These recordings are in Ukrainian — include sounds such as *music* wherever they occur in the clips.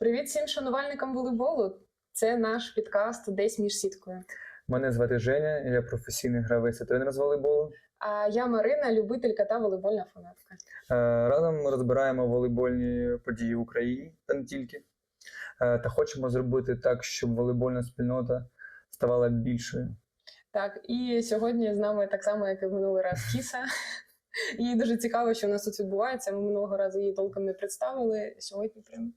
Привіт всім шанувальникам волейболу. Це наш підкаст Десь між сіткою. Мене звати Женя, я професійний гравець і тренер з волейболу. А я Марина, любителька та волейбольна фанатка. Е, Разом ми розбираємо волейбольні події в Україні та не тільки. Е, Та хочемо зробити так, щоб волейбольна спільнота ставала більшою. Так, і сьогодні з нами так само, як і в минулий раз, Кіса. *laughs* Їй дуже цікаво, що у нас тут відбувається. Ми минулого разу її толком не представили. Сьогодні прям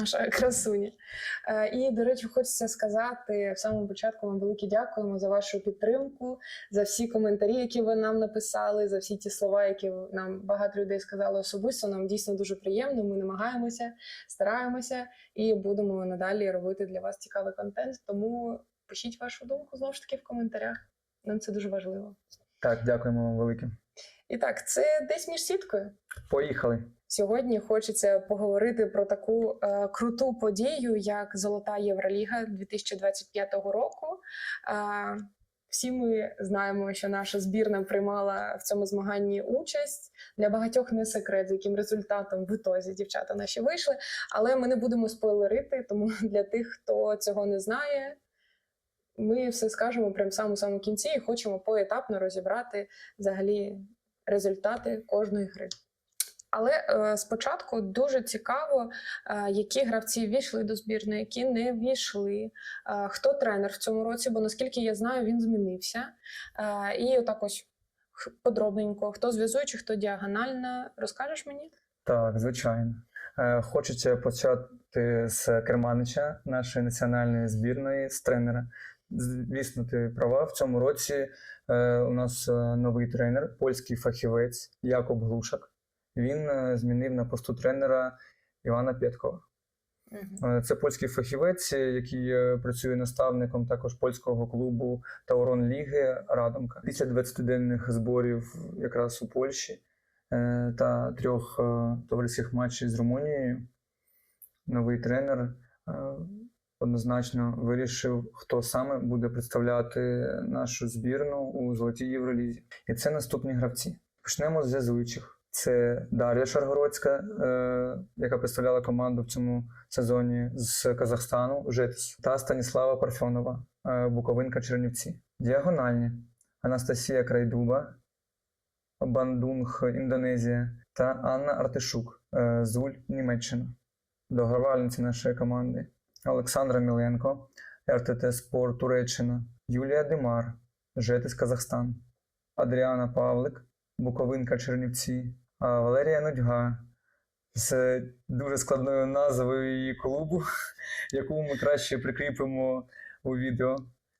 наша *laughs* красуня. Е, І, до речі, хочеться сказати в самому початку вам велике дякуємо за вашу підтримку, за всі коментарі, які ви нам написали, за всі ті слова, які нам багато людей сказали особисто. Нам дійсно дуже приємно. Ми намагаємося, стараємося і будемо надалі робити для вас цікавий контент. Тому пишіть вашу думку знову ж таки в коментарях. Нам це дуже важливо. Так, дякуємо вам велике. І так, це десь між сіткою. Поїхали. Сьогодні хочеться поговорити про таку е, круту подію, як Золота Євроліга 2025 року. Е, всі ми знаємо, що наша збірна приймала в цьому змаганні участь. Для багатьох не секрет, з яким результатом в ітозі дівчата наші вийшли. Але ми не будемо спойлерити, тому *laughs* для тих, хто цього не знає, ми все скажемо прямо в самому самому кінці і хочемо поетапно розібрати взагалі результати кожної гри. Але е, спочатку дуже цікаво, е, які гравці ввійшли до збірної, які не ввійшли, е, хто тренер в цьому році, бо наскільки я знаю, він змінився. Е, і отак ось подробненько, хто зв'язуючий, хто діагональна. Розкажеш мені? Так, звичайно. Е, Хочеться почати з керманича нашої національної збірної, з тренера. Звісно, ти права. В цьому році е, у нас е, новий тренер, польський фахівець Якоб Глушак. Він е, змінив на посту тренера Івана Пєткова. Е, Це польський фахівець, е, який працює наставником також польського клубу Таурон Ліги Радомка. Після 20-денних зборів якраз у Польщі та трьох товариських матчів з Румунією. Новий тренер однозначно вирішив, хто саме буде представляти нашу збірну у Золотій Євролізі. І це наступні гравці. Почнемо з зв'язуючих. Це Дар'я Шаргородська, е, яка представляла команду в цьому сезоні з Казахстану, ЖЕТС, та Станіслава Парфьонова, е, Буковинка Чернівці. Діагональні. Анастасія Крайдуба, Бандунг Індонезія та Анна Артишук, е, Зуль Німеччина. Договаральниці нашої команди. Олександра Міленко, РТТ Спорт Туреччина, Юлія Димар, ЖЕТИС Казахстан, Адріана Павлик, Буковинка Чернівці, Валерія Нудьга з дуже складною назвою її клубу, *laughs* яку ми краще прикріпимо у відео.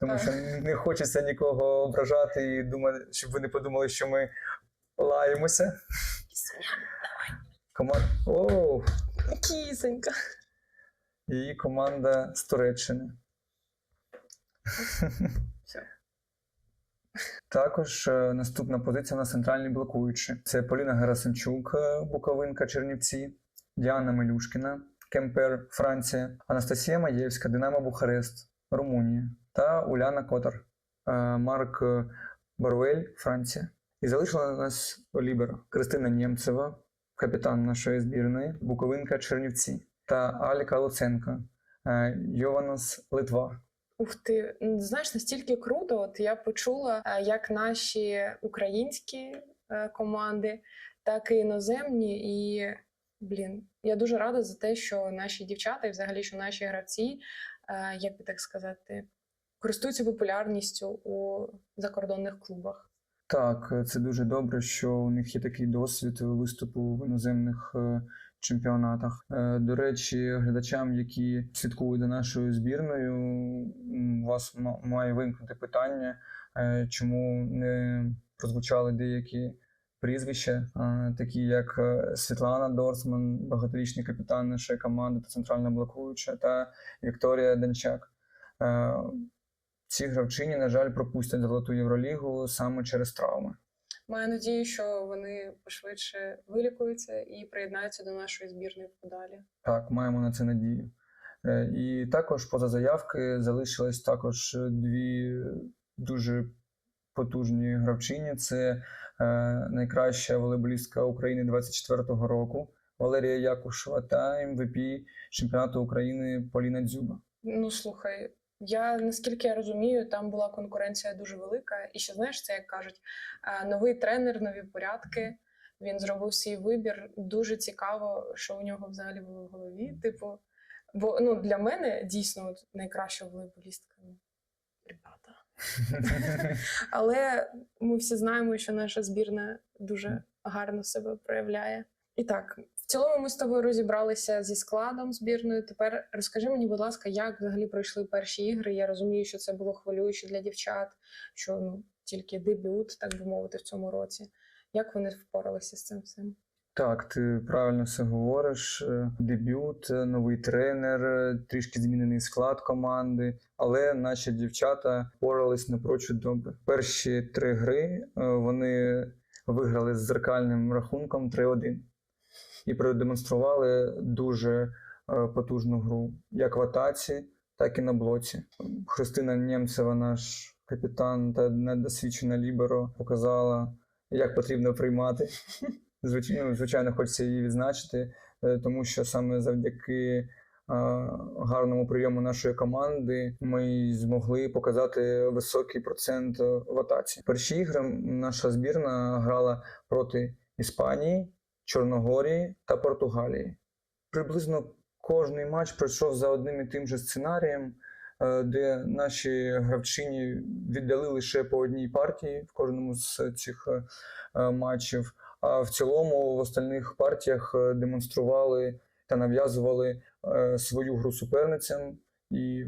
Тому що не хочеться нікого ображати і думати, щоб ви не подумали, що ми лаємося. Команд... О, Кісенька. її команда з Туреччини. Також е, наступна позиція на центральній блокуючі. Це Поліна Герасимчук, е, Буковинка Чернівці, Діана Мелюшкіна, Кемпер, Франція, Анастасія Маєвська, Динамо Бухарест, Румунія та Уляна Котар, е, Марк Баруель, Франція. І залишила нас Олібера Кристина Нємцева, капітан нашої збірної, Буковинка Чернівці, та Аліка Луценко, е, Йованас Литва. Ух ти, знаєш, настільки круто. От я почула, е, як наші українські е, команди, так і іноземні. І блін, я дуже рада за те, що наші дівчата, і взагалі, що наші гравці, е, як би так сказати, користуються популярністю у закордонних клубах. Так, це дуже добре, що у них є такий досвід виступу в іноземних чемпіонатах. Е, До речі, глядачам, які слідкують за нашою збірною, у вас має виникнути питання, е, чому не прозвучали деякі прізвища, е, такі як Світлана Дорсман, багаторічний капітан нашої команди та центральна блокуюча, та Вікторія Денчак. Е, Ці гравчині, на жаль, пропустять золоту Євролігу саме через травми. Маю надію, що вони пошвидше вилікуються і приєднаються до нашої збірної подалі. Так, маємо на це надію. Е, І також поза заявки залишились також е, дві дуже потужні гравчині. Це е, найкраща волейболістка України 24-го року Валерія Якушева та МВП чемпіонату України Поліна Дзюба. Ну слухай, я наскільки я розумію, там була конкуренція дуже велика. І ще знаєш, це як кажуть, е, новий тренер, нові порядки. Він зробив свій вибір. Дуже цікаво, що у нього взагалі було в голові. Типу, бо ну для мене дійсно найкраща волейболістка. Ребята. *laughs* Але ми всі знаємо, що наша збірна дуже гарно себе проявляє. І так, цілому ми з тобою розібралися зі складом збірної. Тепер розкажи мені, будь ласка, як взагалі пройшли перші ігри. Я розумію, що це було хвилююче для дівчат, що ну тільки дебют, так би мовити, в цьому році. Як вони впоралися з цим всім? Так, ти правильно все говориш. Е, Дебют, е, новий тренер, е, трішки змінений склад команди, але наші дівчата впорались напрочуд добре. Перші три гри вони виграли з зеркальним рахунком 3-1 і продемонстрували дуже е, потужну гру як в атаці, так і на блоці. Христина Нємцева, наш капітан та недосвідчена ліберо, показала, як потрібно приймати. *laughs* Звичайно, ну, звичайно, хочеться її відзначити, е, тому що саме завдяки е, гарному прийому нашої команди ми змогли показати високий процент в атаці. Перші ігри наша збірна грала проти Іспанії, Чорногорії та Португалії. Приблизно кожний матч пройшов за одним і тим же сценарієм, е, де наші гравчині віддали лише по одній партії в кожному з цих е, матчів. А в цілому в остальних партіях е, демонстрували та нав'язували свою гру суперницям і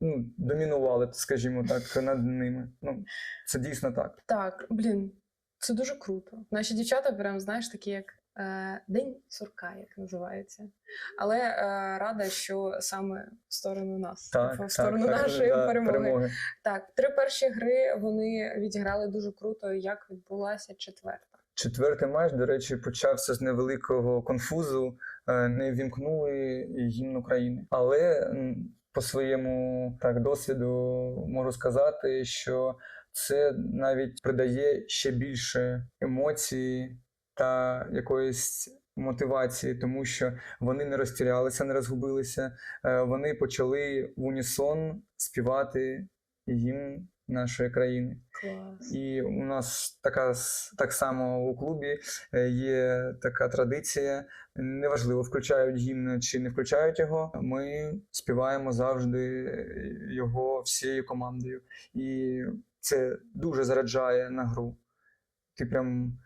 ну, домінували, скажімо так, над ними. Ну, це дійсно так. Так, блін, це дуже круто. Наші дівчата, прям знаєш, такі як День сурка, як називається. Але е, рада, що саме в сторону нас, типу, в сторону нашої да, перемоги. Так, три перші гри вони відіграли дуже круто. Як відбулася четверта? Четвертий матч, до речі, почався з невеликого конфузу. е, Не вімкнули гімн України. Але по своєму так досвіду можу сказати, що це навіть придає ще більше емоцій та якоїсь мотивації, тому що вони не розтірялися, не розгубилися. е, Вони почали в унісон співати гімн нашої країни. Клас. І у нас така так само у клубі е, є така традиція. Неважливо, включають гімн чи не включають його. Ми співаємо завжди його всією командою. І це дуже заряджає на гру. Ти прям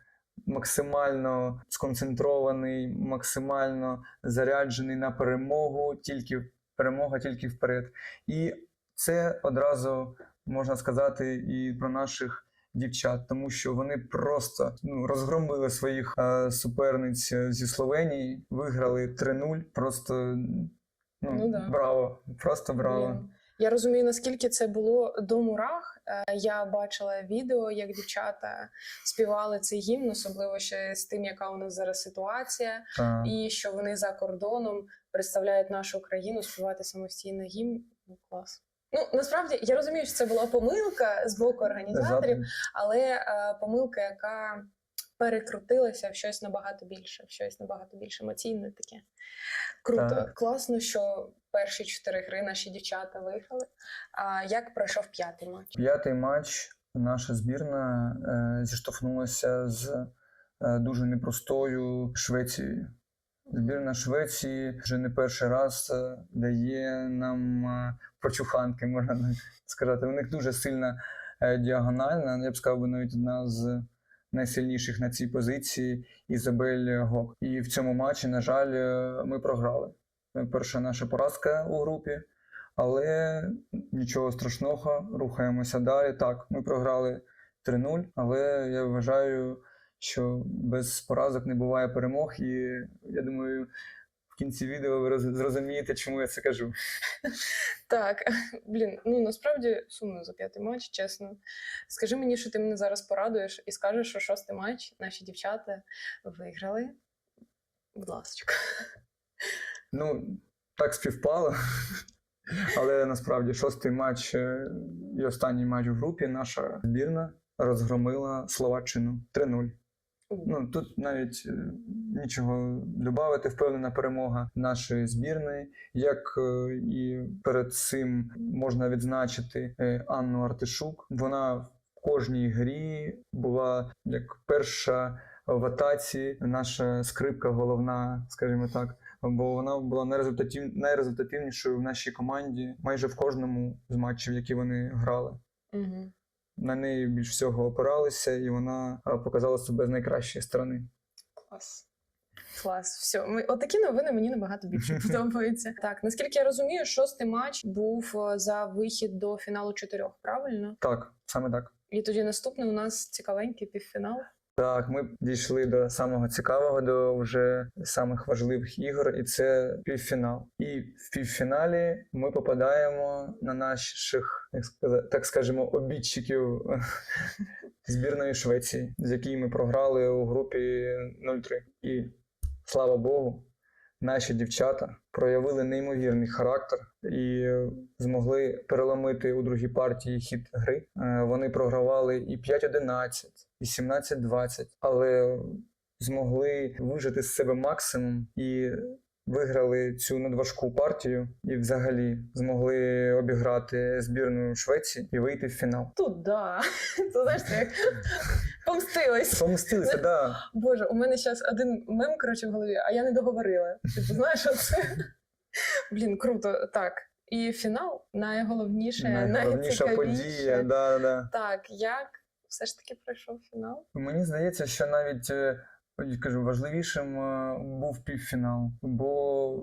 максимально сконцентрований, максимально заряджений на перемогу, тільки перемога, тільки вперед. І це одразу можна сказати і про наших дівчат, тому що вони просто ну, розгромили своїх е, суперниць зі Словенії, виграли 3-0. Просто ну, Ну да. браво! Просто браво. Я розумію, наскільки це було до мурах. Е, Я бачила відео, як дівчата співали цей гімн, особливо ще з тим, яка у нас зараз ситуація, Та, і що вони за кордоном представляють нашу країну співати самостійно гімн. Клас. Ну насправді я розумію, що це була помилка з боку організаторів, але е, помилка, яка перекрутилася в щось набагато більше, в щось набагато більш емоційне таке. Круто, Так. класно, що перші чотири гри наші дівчата виграли. А як пройшов п'ятий матч? П'ятий матч наша збірна е, зіштовхнулася з е, дуже непростою Швецією. Збірна Швеції вже не перший раз е, дає нам прочуханки, можна сказати. У них дуже сильна діагональна, я б сказав, навіть одна з найсильніших на цій позиції Ізабель Гок. І в цьому матчі, на жаль, ми програли. Це Перша наша поразка у групі. Але нічого страшного, рухаємося далі. Так, ми програли 3-0, але я вважаю, що без поразок не буває перемог, і я думаю, в кінці відео ви зрозумієте, чому я це кажу. Так, *laughs* блін, ну насправді сумно за п'ятий матч, чесно. Скажи мені, що ти мене зараз порадуєш і скажеш, що шостий матч наші дівчата виграли. Будь ласка. Ну, так співпало. *laughs* Але насправді шостий матч е, і останній матч у групі наша збірна розгромила Словаччину 3-0. Ну тут навіть е, нічого додати. Впевнена перемога нашої збірної. Як е, і перед цим можна відзначити Анну Артишук. Вона в кожній грі була як перша в атаці, наша скрипка головна, скажімо так. Бо вона була найрезультатив... найрезультативнішою в нашій команді майже в кожному з матчів, які вони грали. Угу. На неї більш всього опиралися, і вона показала себе з найкращої сторони. Клас. Клас, все. Ми отакі новини мені набагато більше *laughs* подобаються. Так, наскільки я розумію, шостий матч був е, за вихід до фіналу чотирьох, правильно? Так, саме так. І тоді наступний у нас цікавенький півфінал. Так, ми дійшли до самого цікавого, до вже самих важливих ігор, і це півфінал. І в півфіналі ми попадаємо на наших, як сказати, так скажемо, обідчиків *laughs* збірної Швеції, з якій ми програли у групі 0-3. І слава Богу, наші дівчата проявили неймовірний характер і змогли переломити у другій партії хід гри. Е, Вони програвали і 5-11, і 17-20, але змогли вижити з себе максимум і виграли цю надважку партію, і взагалі змогли обіграти збірну Швеції і вийти в фінал. Тут да. *laughs* Це знаєш, це як *laughs* помстилась. Помстилися, да. Боже, у мене зараз один мем, коротше, в голові, а я не договорила. Типу, знаєш, оце? Блін, круто. Так. І фінал найголовніше, Найголовніша подія. Да, да. Так, як все ж таки пройшов фінал? Мені здається, що навіть е, кажу, важливішим е, був півфінал. Бо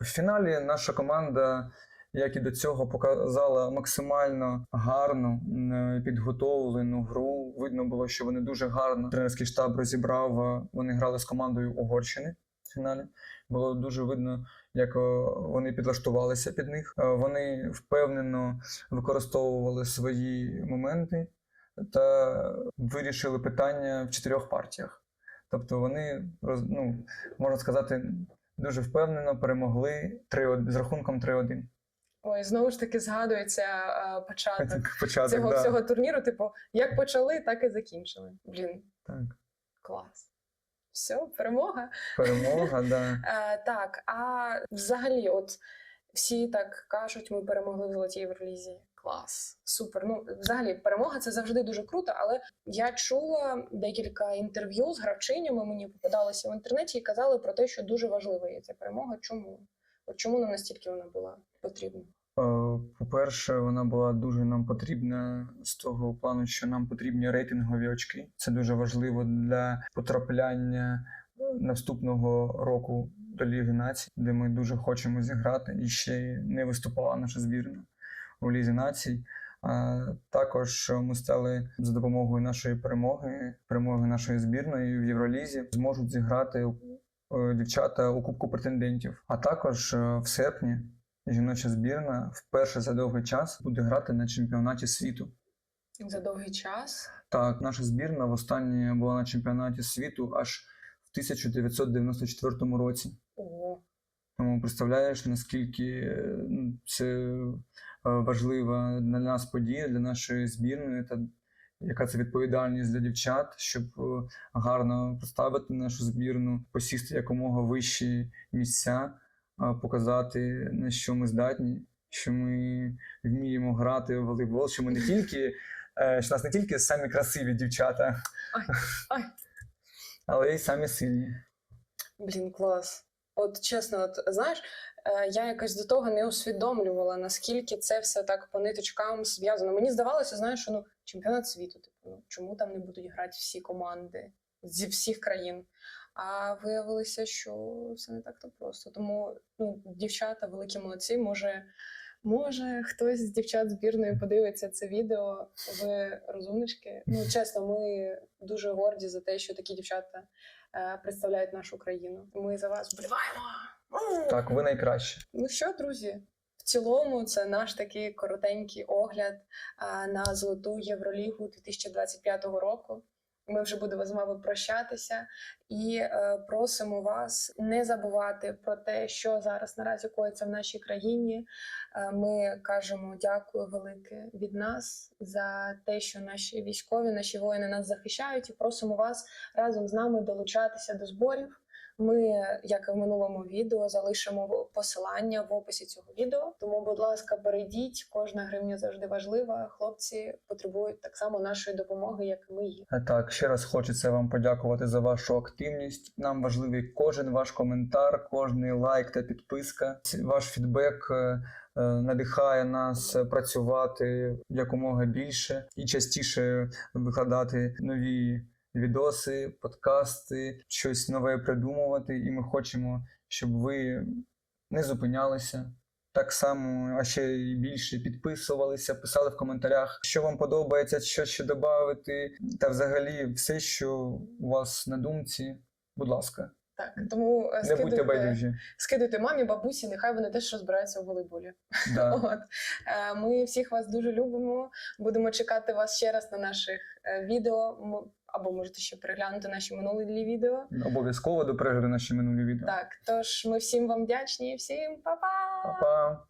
в фіналі наша команда, як і до цього, показала максимально гарну е, підготовлену гру. Видно було, що вони дуже гарно. Тренерський штаб розібрав. е, Вони грали з командою Угорщини в фіналі. Було дуже видно, як вони підлаштувалися під них. Вони впевнено використовували свої моменти та вирішили питання в чотирьох партіях. Тобто вони ну, можна сказати, дуже впевнено перемогли 3 з рахунком 3-1. Ой, знову ж таки згадується а, початок *laughs* Початок, цього да. всього турніру. Типу, як почали, так і закінчили. Блін, Так. клас. Все, перемога. Перемога, да. *laughs* Е, так, а взагалі, от всі так кажуть, ми перемогли в золотій Євролізі. Клас, супер. Ну, взагалі, перемога це завжди дуже круто. Але я чула декілька інтерв'ю з гравчинями, мені попадалися в інтернеті і казали про те, що дуже важлива є ця перемога. Чому? От чому нам настільки вона була потрібна? Е, По-перше, вона була дуже нам потрібна з того плану, що нам потрібні рейтингові очки. Це дуже важливо для потрапляння наступного року до Ліги націй, де ми дуже хочемо зіграти, і ще не виступала наша збірна у Лізі націй. А також ми стали за допомогою нашої перемоги, перемоги нашої збірної в Євролізі, зможуть зіграти е, дівчата у Кубку претендентів. А також е, в серпні жіноча збірна вперше за довгий час буде грати на чемпіонаті світу. За довгий час. Так, наша збірна востаннє була на чемпіонаті світу аж в 1994 році. Ого. Тому представляєш, наскільки е, це важлива для нас подія, для нашої збірної, та яка це відповідальність для дівчат, щоб е, гарно представити нашу збірну, посісти якомога вищі місця, е, показати на що ми здатні, що ми вміємо грати в волейбол, що ми не тільки е, що нас не тільки самі красиві дівчата, але й самі сильні. Блін, клас. От чесно, от знаєш, е, я якось до того не усвідомлювала, наскільки це все так по ниточкам зв'язано. Мені здавалося, знаєш, що ну чемпіонат світу, типу, ну чому там не будуть грати всі команди зі всіх країн? А виявилося, що все не так то просто. Тому ну, дівчата великі молодці. Може, може, хтось з дівчат збірної подивиться це відео. Ви розумнички. Ну, чесно, ми дуже горді за те, що такі дівчата е, представляють нашу країну. Ми за вас вболіваємо. Так, ви найкращі. Ну що, друзі? В цілому, це наш такий коротенький огляд на золоту Євролігу 2025 року. Ми вже будемо з вами прощатися і е, просимо вас не забувати про те, що зараз наразі коїться в нашій країні. Е, Ми кажемо дякую велике від нас за те, що наші військові, наші воїни нас захищають, і просимо вас разом з нами долучатися до зборів. Ми, як і в минулому відео, залишимо посилання в описі цього відео. Тому, будь ласка, перейдіть. Кожна гривня завжди важлива. Хлопці потребують так само нашої допомоги, як і ми її. Е, Так, ще раз хочеться вам подякувати за вашу активність. Нам важливий кожен ваш коментар, кожний лайк та підписка. Ваш фідбек е, е, надихає нас працювати якомога більше і частіше викладати нові відоси, подкасти, щось нове придумувати. І ми хочемо, щоб ви не зупинялися. Так само, а ще й більше підписувалися, писали в коментарях, що вам подобається, що ще додати, та взагалі все, що у вас на думці. Будь ласка, Так тому е, не будьте байдужі. скидуйте мамі, бабусі, нехай вони теж розбираються у волейболі. Да. *laughs* От Е, ми всіх вас дуже любимо. Будемо чекати вас ще раз на наших е, відео. Або можете ще переглянути наші минулі відео. Обов'язково до перегляду наші минулі відео. Так, тож ми всім вам вдячні, всім па-па! Па-па!